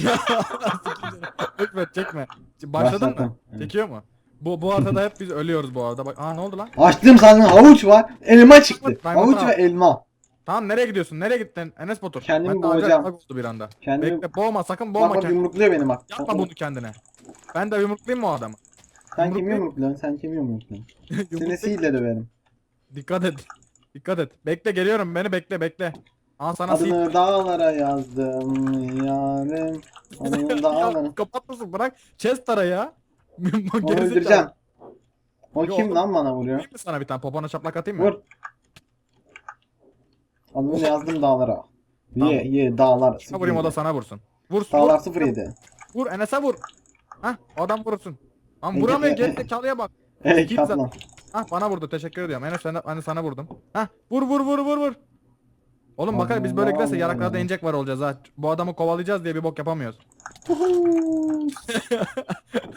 ya. çekme çekme. Başladın mı? Çekiyor mu? Bu bu arada hep biz ölüyoruz bu arada. Bak aa ne oldu lan? Açtım sandım havuç var. Elma çıktı. Ben Havuç ve elma. Tamam nereye gidiyorsun? Nereye gittin? Enes Batur. Kendimi Ben boğacağım. oldu bir anda. Kendimi Bekle boğma sakın boğma bak bak kendini. yumrukluyor beni bak. Yapma bunu kendine. Ben de yumruklayayım mı o adamı? Sen kimi yumrukluyor. yumrukluyorsun? Sen kimi yumrukluyorsun? Yumruklayayım. sihirle döverim. Dikkat et. Dikkat et. Bekle geliyorum beni bekle bekle. Aa sana. Adını dağlara yazdım yarım. Adını dağlara. Ya kapat mısın bırak. Chester ya. Onu Gerizekalı. öldüreceğim. O Yo, kim oğlum. lan bana vuruyor? Vurayım mı sana bir tane popona çaplak atayım mı? Vur. Adını yazdım dağlara. Tamam. Ye ye dağlar. Sana vurayım o da 07. sana vursun. Vur. Dağlar vur. 07. Vur Enes'e vur. Hah adam vursun. Ama Ege- vuramıyor e- gerizekalıya bak. Ey Git kaplan. Hah bana vurdu teşekkür ediyorum. Enes ben de sana vurdum. Hah vur vur vur vur vur. Oğlum bakalım biz böyle giderse yaraklarda inecek var olacağız ha. Bu adamı kovalayacağız diye bir bok yapamıyoruz.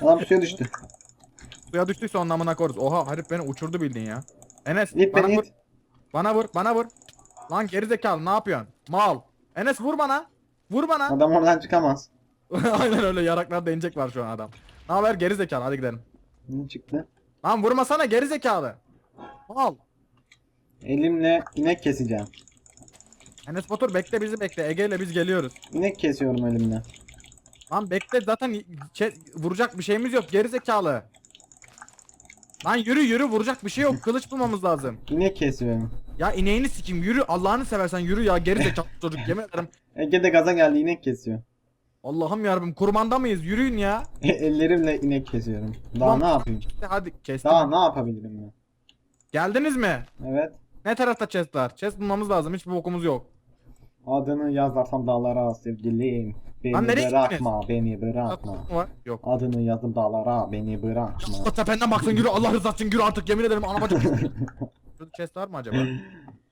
Adam suya düştü. Suya düştüyse onun namına koruz. Oha herif beni uçurdu bildin ya. Enes İt bana beni vur. it. Bana vur bana vur. Lan gerizekalı ne yapıyorsun? Mal. Enes vur bana. Vur bana. Adam oradan çıkamaz. Aynen öyle yaraklarda inecek var şu an adam. Ne haber gerizekalı hadi gidelim. Ne çıktı? Lan vurmasana gerizekalı. Mal. Elimle inek keseceğim. Enes Batur bekle bizi bekle. Ege ile biz geliyoruz. İnek kesiyorum elimle. Lan bekle zaten y- çe- vuracak bir şeyimiz yok gerizekalı. Lan yürü yürü vuracak bir şey yok. Kılıç bulmamız lazım. İnek kesiyorum. Ya ineğini sikim yürü Allah'ını seversen yürü ya gerizekalı çocuk yemin ederim. Ege de gaza geldi inek kesiyor. Allah'ım yarabbim kurmanda mıyız yürüyün ya. Ellerimle inek kesiyorum. Daha Ulan- ne yapayım? Hadi kestim. Daha ne yapabilirim ben? Geldiniz mi? Evet. Ne tarafta chest var? Chest bulmamız lazım. Hiçbir bokumuz yok. Adını yazarsam dağlara sevgilim. Beni Lan nereye bırakma, beni bırakma. Var? Yok. Adını yazdım dağlara, beni bırakma. Allah tependen baksın yürü Allah rızası için yürü artık yemin ederim ana bacım. Şurada chest var mı acaba?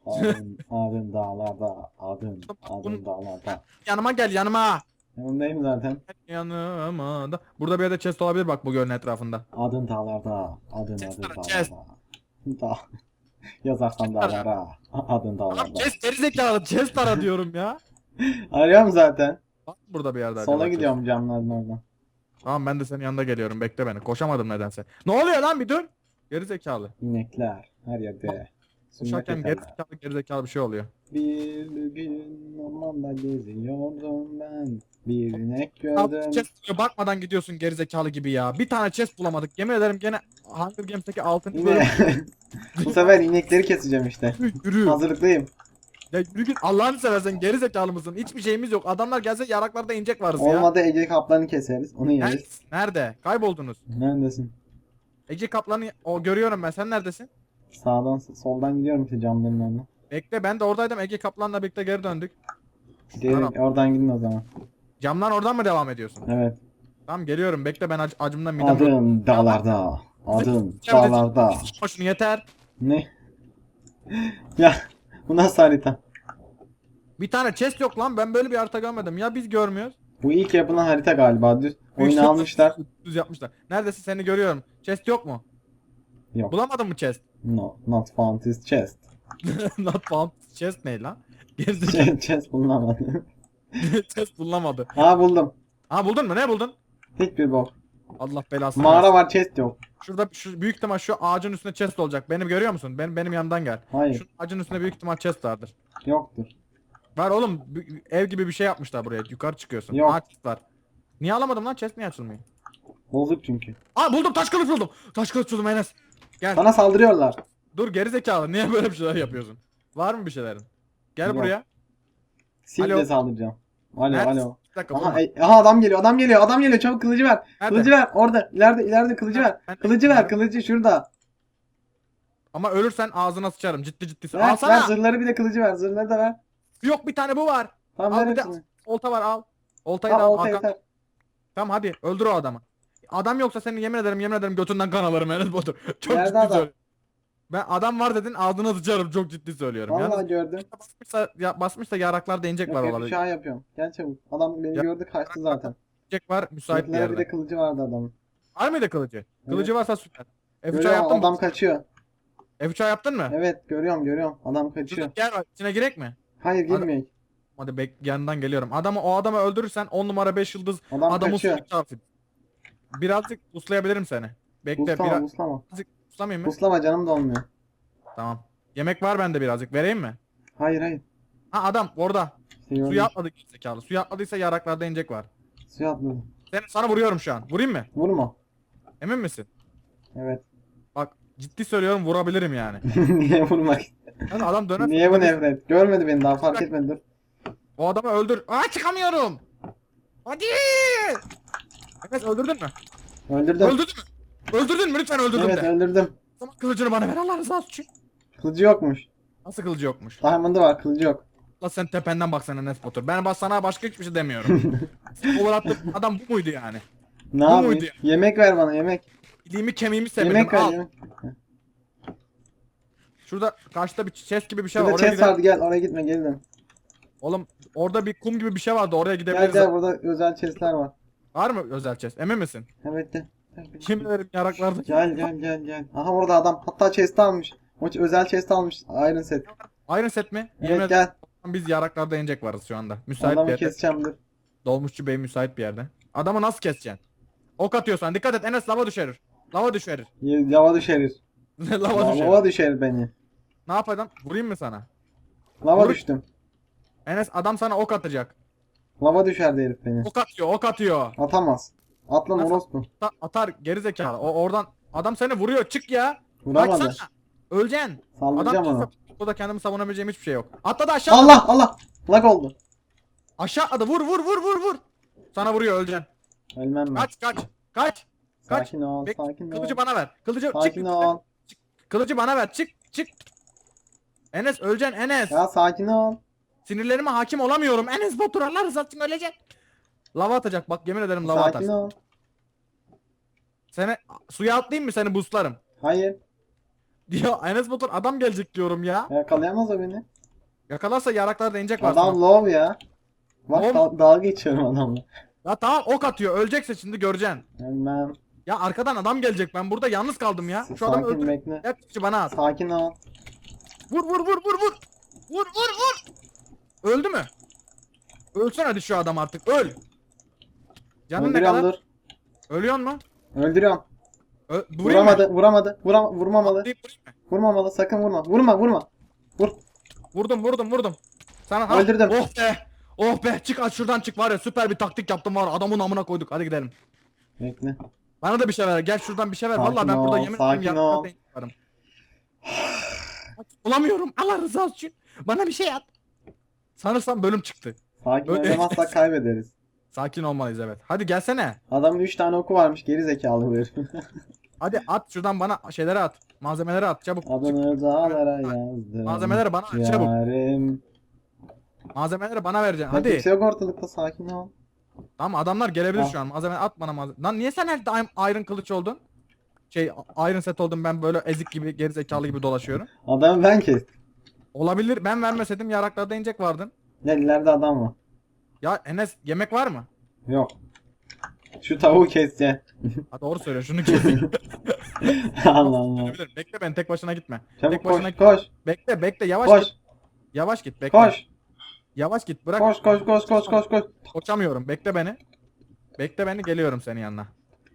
Adın, adın dağlarda, adın, Bunun- adın dağlarda. yanıma gel yanıma. Yanındayım zaten. Yanıma da. Burada bir yerde chest olabilir bak bu gölün etrafında. Adın dağlarda, adın Chest adın dağlarda. chest. Da. Yazarsam dağlara, adın Tamam dağlarda. chest gerizekalı chest ara diyorum ya. Arıyorum zaten. Bak burada bir yerde Sola gidiyorum camların oradan. Tamam ben de senin yanında geliyorum bekle beni. Koşamadım nedense. Ne oluyor lan bir dur. Gerizekalı. İnekler her yerde. Sünnet Koşarken eterler. gerizekalı gerizekalı bir şey oluyor. Bir gün ormanda geziyordum ben. Bir inek Abi gördüm. chest diyor, bakmadan gidiyorsun gerizekalı gibi ya. Bir tane chest bulamadık. Yemin ederim gene Hunger Games'teki altın Yine bu sefer inekleri keseceğim işte. Yürü, yürü. Hazırlıklıyım. Ya yürü git Allah'ını seversen gerizekalı mısın? Hiçbir şeyimiz yok. Adamlar gelse yaraklarda inecek varız ya. Olmadı Ege Kaplan'ı keseriz. Onu yeriz. Nerede? Kayboldunuz. Neredesin? Ece Kaplan'ı o görüyorum ben. Sen neredesin? Sağdan soldan gidiyorum işte camların önüne. Bekle ben de oradaydım. Ege Kaplan'la birlikte geri döndük. Geri, Tamam. oradan gidin o zaman. Camdan oradan mı devam ediyorsun? Evet. Tamam geliyorum. Bekle ben ac- acımdan midem Adın dağlarda. De- dağlarda. Ama şunu yeter. Ne? ya bu nasıl harita? Bir tane chest yok lan. Ben böyle bir harita görmedim. Ya biz görmüyoruz. Bu ilk yapılan harita galiba. Düz oyunu almışlar. Düz yapmışlar. Neredesin seni görüyorum. Chest yok mu? Yok. Bulamadın mı chest? No, not found his chest. Not found. Chest ne lan? Gerizekalı. Chest, chest bulunamadı. chest bulamadı. ha buldum. Ha buldun mu? Ne buldun? Hiçbir bok. Allah belasını versin. Mağara var chest yok. Şurada şu büyük ihtimal şu ağacın üstünde chest olacak. Benim görüyor musun? Benim benim yanımdan gel. Hayır Şu ağacın üstünde büyük ihtimal chest vardır. yoktur. Var oğlum ev gibi bir şey yapmışlar buraya. Yukarı çıkıyorsun. Yok. Aa, chest var. Niye alamadım lan? Chest niye açılmıyor? Bozuk çünkü. Aa buldum taş kılıç buldum. Taş kılıç buldum Enes. Gel. Bana saldırıyorlar. Dur geri zekalı. Niye böyle bir şeyler yapıyorsun? Var mı bir şeylerin? Gel Yok. buraya. Silde Alo. saldıracağım. Alo Neredesin? alo. Bir dakika Aha, bulma. ey- aha adam geliyor adam geliyor adam geliyor çabuk kılıcı ver. Nerede? Kılıcı ver orada ileride ileride kılıcı ver. Ben- Kılıcı ver kılıcı şurada. Ama ölürsen ağzına sıçarım. Ciddi ciddi. Ver, ver Alsana. zırhları bir de kılıcı ver zırhları da ver. Yok bir tane bu var. Tamam Al ver bir de- hepsini. Olta var al. Oltayı da Tamam al. olta Hakan. yeter. Tamam hadi öldür o adamı. Adam yoksa senin yemin ederim yemin ederim götünden kan alırım Enes Batur. Çok Nerede ciddi adam? söylüyorum. Ben adam var dedin ağzına sıçarım çok ciddi söylüyorum. Vallahi Yalnız gördüm. basmışsa, ya, basmışsa yaraklar değecek var Yok olabilir. F3 yapıyorum. Gel çabuk. Adam beni Ya- gördü kaçtı zaten. Değecek var müsait bir Bizimkiler bir yerde. de kılıcı vardı adamın. Var mıydı kılıcı? Kılıcı varsa süper. F3 Görüyorum yaptın adam mı? kaçıyor. F3 yaptın mı? Evet görüyorum görüyorum. Adam kaçıyor. Gel bak, içine girek mi? Hayır Adam- girmeyek. Hadi bek yanından geliyorum. Adamı o adamı öldürürsen 10 numara 5 yıldız Adam adamı kaçıyor. suyu çarpsın. Birazcık uslayabilirim seni. Bekle Buslama biraz buslama. uslamayayım mı? Buslama canım da olmuyor. Tamam. Yemek var bende birazcık. Vereyim mi? Hayır hayır. Ha adam orada. Gördüm. Suya atladı zekalı. Suya atladıysa yaraklarda inecek var. Suya atladım. Sen, sana vuruyorum şu an. Vurayım mı? Vurma. Emin misin? Evet. Bak ciddi söylüyorum vurabilirim yani. Niye vurmak? Yani adam döner. Niye bu nefret? Görmedi beni daha fark etmedi dur. O adamı öldür. Aa çıkamıyorum. Hadi. Enes öldürdün mü? Öldürdüm. Öldürdün mü? Öldürdün mü? Lütfen öldürdüm Evet de. öldürdüm. Tamam kılıcını bana ver Allah rızası için. Kılıcı yokmuş. Nasıl kılıcı yokmuş? Diamond'ı var kılıcı yok. La sen tependen baksana Enes Batur. Ben bak sana başka hiçbir şey demiyorum. Over attım. Adam bu muydu yani? Ne Bu yapayım? muydu Yemek ver bana yemek. İliğimi kemiğimi severim. Yemek ver Al. yemek. Şurada karşıda bir chest gibi bir şey var. Şurada Oraya chest vardı gel oraya gitme gel dön. Oğlum orada bir kum gibi bir şey vardı. Oraya Gel gidebiliriz. gel burada özel chestler var. Var mı özel chest? Emin misin? Evet de. Kim ederim yaraklarda. Gel gel gel gel. Aha orada adam hatta chest almış. O özel chest almış. Iron set. Iron set mi? Yemin Evet ederim gel. biz yaraklarda inecek varız şu anda. Müsait bir Adamı yerde. keseceğim dur. Dolmuşçu bey müsait bir yerde. Adamı nasıl keseceksin? Ok atıyorsan dikkat et Enes lava düşerir. Lava düşerir. Lava düşerir. lava düşerir. Lava düşerir beni. Ne yapacağım? Vurayım mı sana? Lava Vur. düştüm. Enes adam sana ok atacak. Lava düşerdi herif beni. Ok atıyor, ok atıyor. Atamaz. At lan Nasıl? orospu. Ta- atar geri zekalı. O oradan adam seni vuruyor. Çık ya. Vuramadı. Baksana. Öleceksin. Saldıracağım Adam ona. burada kendimi savunabileceğim hiçbir şey yok. Atladı aşağı. Allah Allah. Lag oldu. Aşağı atladı. Vur vur vur vur vur. Sana vuruyor öleceksin. Ölmem ben. Kaç kaç. Kaç. kaç. Sakin ol, Bek- sakin ol. Kılıcı bana ver. Kılıcı çık. Sakin ol. Kılıcı bana ver. Çık çık. Enes öleceksin Enes. Ya sakin ol. Sinirlerime hakim olamıyorum. Enes Batur Allah rızası için ölecek. Lava atacak bak yemin ederim lava Sakin ol. Seni suya atlayayım mı seni buslarım. Hayır. Ya Enes Batur adam gelecek diyorum ya. Yakalayamaz o beni. Yakalarsa yaraklarda inecek var Adam sana. low ya. Bak dal- dalga geçiyorum adamla. Ya tamam ok atıyor ölecekse şimdi göreceksin. Ölmem. Ya arkadan adam gelecek ben burada yalnız kaldım ya. Şu adamı Sakin öldür. bekle. Kılıcı bana at. Sakin ol. Vur vur vur vur vur. Vur vur vur. Öldü mü? Ölsene hadi şu adam artık öl. Canın ne Öldürüyorum kadar? dur. Ölüyor mu? Öldürüyorum. Ö vurayım mı? Vuramadı, vuramadı. Vuram vurmamalı. Atlayıp vurayım mı? Vurmamalı, sakın vurma. Vurma, vurma. Vur. Vurdum vurdum vurdum. Sana ha. Öldürdüm. Oh be. Oh be çık aç şuradan çık var ya süper bir taktik yaptım var adamın amına koyduk hadi gidelim. Bekle. Bana da bir şey ver gel şuradan bir şey ver. Sakin Vallahi ben burada yemin sakin ol. yaparım. Bulamıyorum Allah rızası için. Bana bir şey at. Sanırsam bölüm çıktı. Sakin Öyle- oynamazsak kaybederiz. Sakin olmalıyız evet. Hadi gelsene. Adamın 3 tane oku varmış. Geri zekalı bu herif. Hadi at şuradan bana şeyleri at. Malzemeleri at çabuk. Çık. Adını dağlara yazdım. Malzemeleri bana at çabuk. Yarim. Malzemeleri bana vereceksin. Hadi. Hadi. Kimse yok ortalıkta sakin ol. Tamam adamlar gelebilir Al. şu an. Malzeme at bana malzeme. Lan niye sen elde im- Iron kılıç oldun? Şey Iron set oldum ben böyle ezik gibi gerizekalı gibi dolaşıyorum. Adamı ben kes. Olabilir ben vermeseydim yaraklarda inecek vardın. Gel ileride adam var. Ya Enes yemek var mı? Yok. Şu tavuğu keseceğim. Ha doğru söylüyor şunu kesin. Allah Allah. Olabilir. Bekle ben tek başına gitme. Çabuk Tek başına koş git. koş Bekle bekle yavaş koş git. Yavaş git bekle. koş Yavaş git bırak. koş koş koş koş koş koş. Koşamıyorum. Bekle beni. Bekle beni geliyorum senin yanına.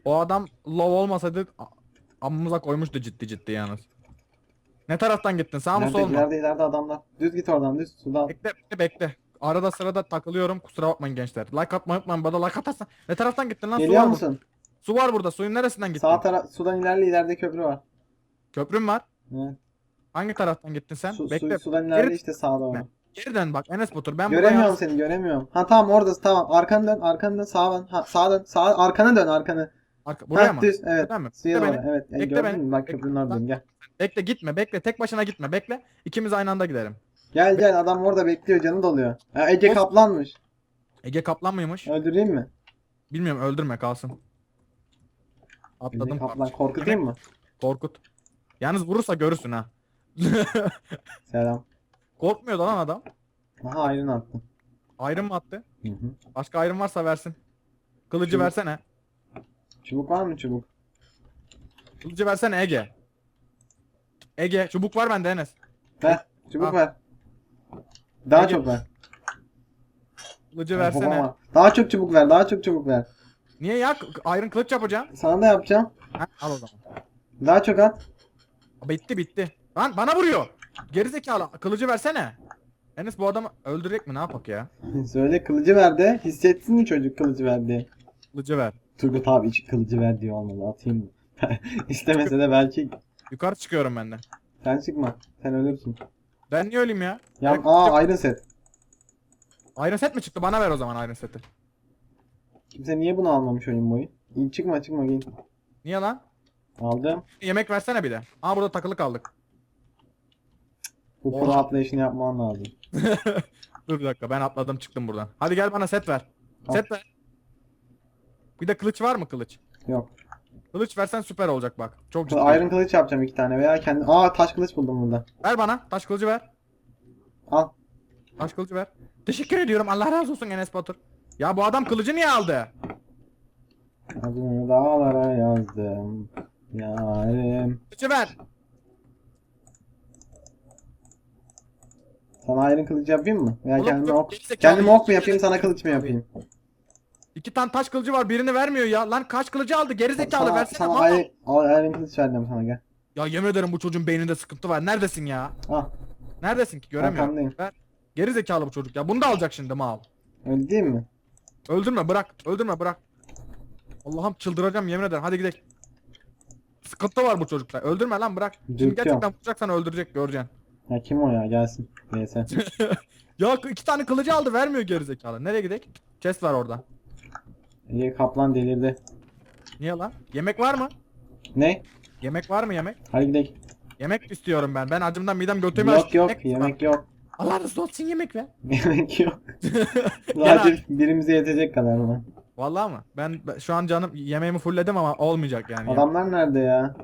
O adam low olmasaydı a- amımıza koymuştu ciddi ciddi yalnız. Ne taraftan gittin? Sağ mı Nerede, sol mu? ileride ileride adamlar. Düz git oradan düz sudan. Bekle bekle bekle. Arada sırada takılıyorum. Kusura bakmayın gençler. Like atmayı unutmayın. Bana like atarsan. Ne taraftan gittin lan? Su Geliyor var, musun? burada. Su var burada. Suyun neresinden gittin? Sağ taraf sudan ilerle ileride köprü var. Köprüm var. Evet. Hangi taraftan gittin sen? Su, bekle. su, sudan ileride Geri- işte sağda var. Geri dön bak Enes Batur. Ben Göremiyorum buraya... seni göremiyorum. Ha tamam oradasın tamam. Arkanı dön arkanı dön sağa dön. Ha, sağa dön sağa arkanı dön arkanı. Arka... Buraya ha, mı? Düz evet. Buradan mı? Bekle beni. evet. Bekle beni. Bak köprünün gel. Bekle gitme bekle. Tek başına gitme bekle. İkimiz aynı anda gidelim. Gel gel adam orada bekliyor canı doluyor. Ha, Ege kaplanmış. Ege Kaplan mıymış? Öldüreyim mi? Bilmiyorum öldürme kalsın. Ege Atladım. kaplan korkutayım mı? Korkut. Yalnız vurursa görürsün ha. Selam. Korkmuyor da lan adam. Aha ayrın attı. Ayrım mı attı? Hı hı. Başka ayrım varsa versin. Kılıcı Çubuk. versene. Çubuk var mı çubuk? Kılıcı versene Ege. Ege çubuk var bende Enes. Ver. Çubuk Al. ver. Daha Ege. çok ver. Kılıcı versene. Baba, Daha çok çubuk ver. Daha çok çubuk ver. Niye ya? Iron kılıç yapacağım. Sana da yapacağım. Ha, al o zaman. Daha çok at. Bitti bitti. Lan bana vuruyor. Gerizekalı kılıcı versene. Enes bu adamı öldürecek mi ne yapak ya? Söyle kılıcı ver de hissetsin mi çocuk kılıcı verdi. Kılıcı ver. Turgut abi hiç kılıcı ver diyor olmalı atayım mı? İstemese de belki Yukarı çıkıyorum ben de. sen çıkma. Sen ölürsün. Ben niye öleyim ya? Ya Ben- aa Iron set. Iron set mi çıktı? Bana ver o zaman Iron seti. Kimse niye bunu almamış oyun boyu? İyi çıkma çıkma gel. Niye lan? Aldım. Yemek versene bir de. Aa burada takılı kaldık. Bu pro atlayışını yapman lazım. Dur bir dakika ben atladım çıktım buradan. Hadi gel bana set ver. Al. Set ver. Bir de kılıç var mı kılıç? Yok. Kılıç versen süper olacak bak. Çok ciddi. Iron kılıç yapacağım iki tane veya kendi... Aa taş kılıç buldum burada. Ver bana. Taş kılıcı ver. Al. Taş kılıcı ver. Teşekkür ediyorum. Allah razı olsun Enes Batur. Ya bu adam kılıcı niye aldı? Adını dağlara yazdım. Yarim. Kılıcı ver. Sana Iron kılıç yapayım mı? Veya Oğlum kendime ok. gerizekalı. Kendime ok mu yapayım sana kılıç mı yapayım? İki tane taş kılıcı var birini vermiyor ya. Lan kaç kılıcı aldı gerizekalı versene sana bana. Iron, al, Iron kılıç verdim sana gel. Ya yemin ederim bu çocuğun beyninde sıkıntı var. Neredesin ya? Al. Neredesin ki göremiyorum. Ver. Gerizekalı bu çocuk ya. Bunu da alacak şimdi mal. Öyle değil mi? Öldürme bırak. Öldürme bırak. Allah'ım çıldıracağım yemin ederim. Hadi gidelim. Sıkıntı var bu çocukta. Öldürme lan bırak. Şimdi Dürtüyorum. gerçekten vuracaksan öldürecek göreceksin. Ya kim o ya gelsin. Neyse. Ya iki tane kılıcı aldı vermiyor gerizekalı. Nereye gidelim? Chest var orada. Ege Kaplan delirdi. Niye lan? Yemek var mı? Ne? Yemek var mı yemek? Hadi gidelim. Yemek istiyorum ben. Ben acımdan midem götürme. Yok yok yemek yok. Allah razı olsun yemek ver. Yemek yok. Sadece birimize yetecek kadar mı? Vallahi mı? Ben şu an canım yemeğimi fullledim ama olmayacak yani. Adamlar nerede ya?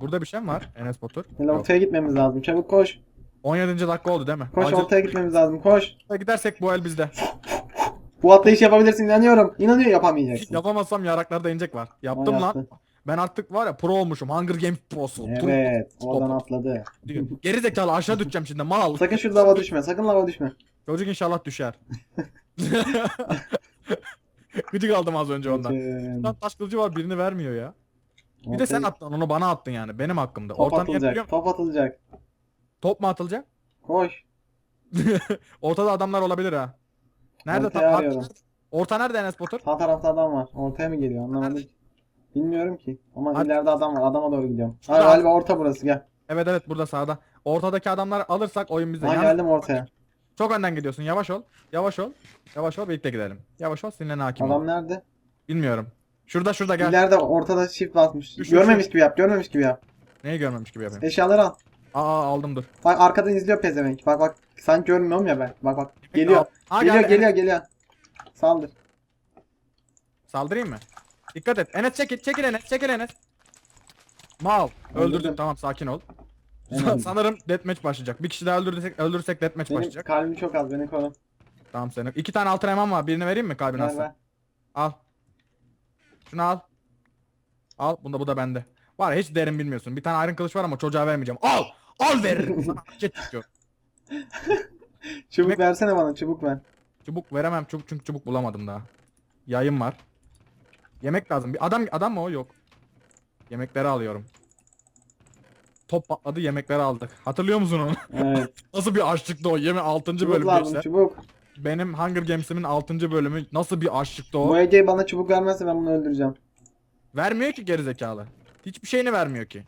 Burada bir şey mi var? Enes Batur. Yok. ortaya gitmemiz lazım. Çabuk koş. 17. dakika oldu değil mi? Koş Acil ortaya gitmemiz lazım. Koş. gidersek bu el bizde. Bu atlayış yapabilirsin inanıyorum. İnanıyor yapamayacaksın. Yapamazsam yaraklarda inecek var. Yaptım lan. Ben artık var ya pro olmuşum. Hunger Games prosu. Evet. Oradan atladı. Geri zekalı aşağı düşeceğim şimdi mal. Sakın şu lava düşme. Sakın lava düşme. Çocuk inşallah düşer. Gıcık aldım az önce ondan. Bakın. Lan taş kılıcı var birini vermiyor ya. Bir de Ortaya- sen attın onu bana attın yani. Benim hakkımda. Top Orta niye biliyor atılacak. Top atılacak. Top mu atılacak? Koş. Ortada adamlar olabilir ha. Nerede Ortaya arıyorum. Orta nerede Enes Batur? Sağ tarafta adam var. Ortaya mı geliyor anlamadım. Nerede? Bilmiyorum ki. Ama Hadi. ileride adam var. Adama doğru gidiyorum. Ha Şurada. galiba orta burası gel. Evet evet burada sağda. Ortadaki adamları alırsak oyun bizde. Ha Yalnız geldim ortaya. Çok önden gidiyorsun. Yavaş ol. Yavaş ol. Yavaş ol. Birlikte gidelim. Yavaş ol. Sinirlen hakim ol. Adam nerede? Bilmiyorum. Şurada şurada gel. İleride ortada shift basmış. Düş, düş, Görmemiş gibi yap. Görmemiş gibi yap. Neyi görmemiş gibi yapayım. Eşyaları al. Aa aldım dur. Bak arkadan izliyor pezevenk. Bak bak. Sanki görmüyorum ya ben. Bak bak. Geliyor. Aa, geliyor geldi. geliyor geliyor. Saldır. Saldırayım mı? Dikkat et. Enes çekil. Çekil Enes. Çekil Enes. Mal. Öldürdüm. Öldürdüm. Tamam sakin ol. Sanırım deathmatch başlayacak. Bir kişi daha öldürsek, öldürsek deathmatch Benim başlayacak. kalbim çok az. Beni koru. Tamam senin. İki tane altın elmam var. Birini vereyim mi kalbin Ver hasta? Al. Şunu al. Al. Bunda bu da bende. Var ya hiç derin bilmiyorsun. Bir tane iron kılıç var ama çocuğa vermeyeceğim. Al. Al veririm. Sana çıkıyor. Çubuk versene bana. Çubuk ver. Çubuk veremem çubuk çünkü çubuk bulamadım daha. Yayın var. Yemek lazım. Bir adam adam mı o? Yok. Yemekleri alıyorum. Top patladı yemekleri aldık. Hatırlıyor musun onu? Evet. nasıl bir açlıktı o? Yeme 6. çubuk bölüm lazım. işte. Çubuk. Benim Hunger Games'imin 6. bölümü nasıl bir açlıktı o? Bu Ege bana çubuk vermezse ben bunu öldüreceğim. Vermiyor ki gerizekalı. Hiçbir şeyini vermiyor ki.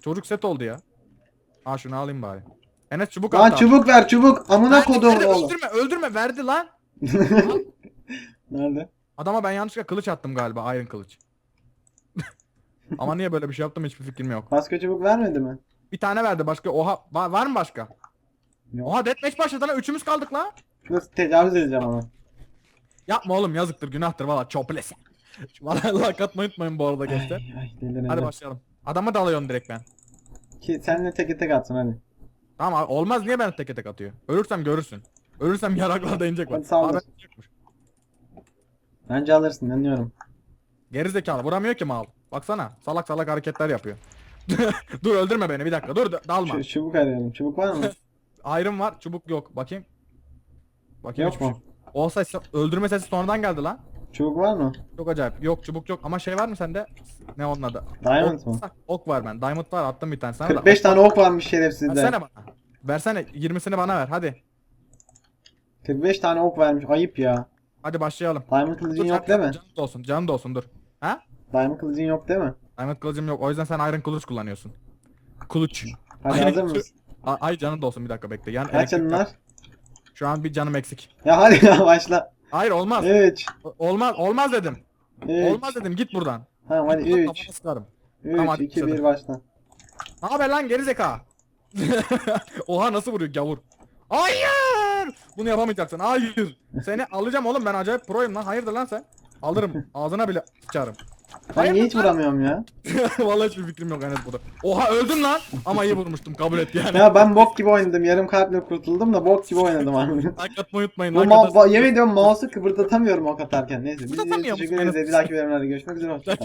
Çocuk set oldu ya. Ha şunu alayım bari. Enes çubuk Lan attı. çubuk ver çubuk. Amına kodum verdi, oğlum. Öldürme öldürme verdi lan. Nerede? Adama ben yanlışlıkla kılıç attım galiba iron kılıç. Ama niye böyle bir şey yaptım hiçbir fikrim yok. Başka çubuk vermedi mi? Bir tane verdi başka. Oha var, var mı başka? Yok. Oha deathmatch başladı lan üçümüz kaldık lan. Nasıl tecavüz edeceğim ama. Yapma oğlum yazıktır günahtır valla çoplese. Valla like atmayı unutmayın bu arada gençler. Ay, ay delireceğim. Hadi başlayalım. Adama dalıyorum direkt ben. Ki senle tek tek atsın hadi. Tamam abi, olmaz niye beni teke tek atıyor? Ölürsem görürsün. Ölürsem yaraklarda inecek var. Hadi ben- Bence alırsın inanıyorum. Geri zekalı vuramıyor ki mal. Baksana salak salak hareketler yapıyor. dur öldürme beni bir dakika dur da- dalma. Şu, çubuk arıyorum. Çubuk var mı? Iron var çubuk yok bakayım. Bakayım Yok hiçbir mu? şey. O ses öldürme sesi sonradan geldi lan. Çubuk var mı? Çok acayip. Yok çubuk yok ama şey var mı sende? Ne onun adı? Diamond ok, mı? Ok var ben. Diamond var attım bir tane sana da. 45 Ok tane ok varmış şerefsizde. Versene bana. Versene 20'sini bana ver hadi. 45 tane ok vermiş. Ayıp ya. Hadi başlayalım. Diamond kılıcın yok değil mi? Canın da olsun canın da olsun dur. Ha? Diamond kılıcın yok değil mi? Diamond kılıcım yok o yüzden sen iron kılıç kullanıyorsun. Kılıç. Hadi hazır mısın? Ay canın da olsun bir dakika bekle. Yan Kaç canın var. Şu an bir canım eksik. Ya hadi ya başla. Hayır olmaz. 3. O- Olmaz olmaz dedim. 3. Olmaz dedim git buradan. Tamam hadi buradan, 3. kafana sıkarım. 3, Tamam, hadi 2, başladı. 1 başla. Ne haber lan geri zeka? Oha nasıl vuruyor gavur? Hayır! Bunu yapamayacaksın. Hayır. Seni alacağım oğlum ben acayip proyum lan. Hayırdır lan sen? Alırım. Ağzına bile sıçarım. Ben niye hiç vuramıyorum ya? Vallahi hiçbir fikrim yok Enes burada. Oha öldün lan. Ama iyi vurmuştum kabul et yani. Ya ben bok gibi oynadım. Yarım kalple kurtuldum da bok gibi oynadım abi. Like atmayı unutmayın. Bu ma- yemin ediyorum mouse'u kıpırdatamıyorum ok atarken. Neyse. Biz Kıpırdatamıyor teşekkür musun? ederiz. Bir dahaki bölümlerde görüşmek üzere. Hoşçakalın.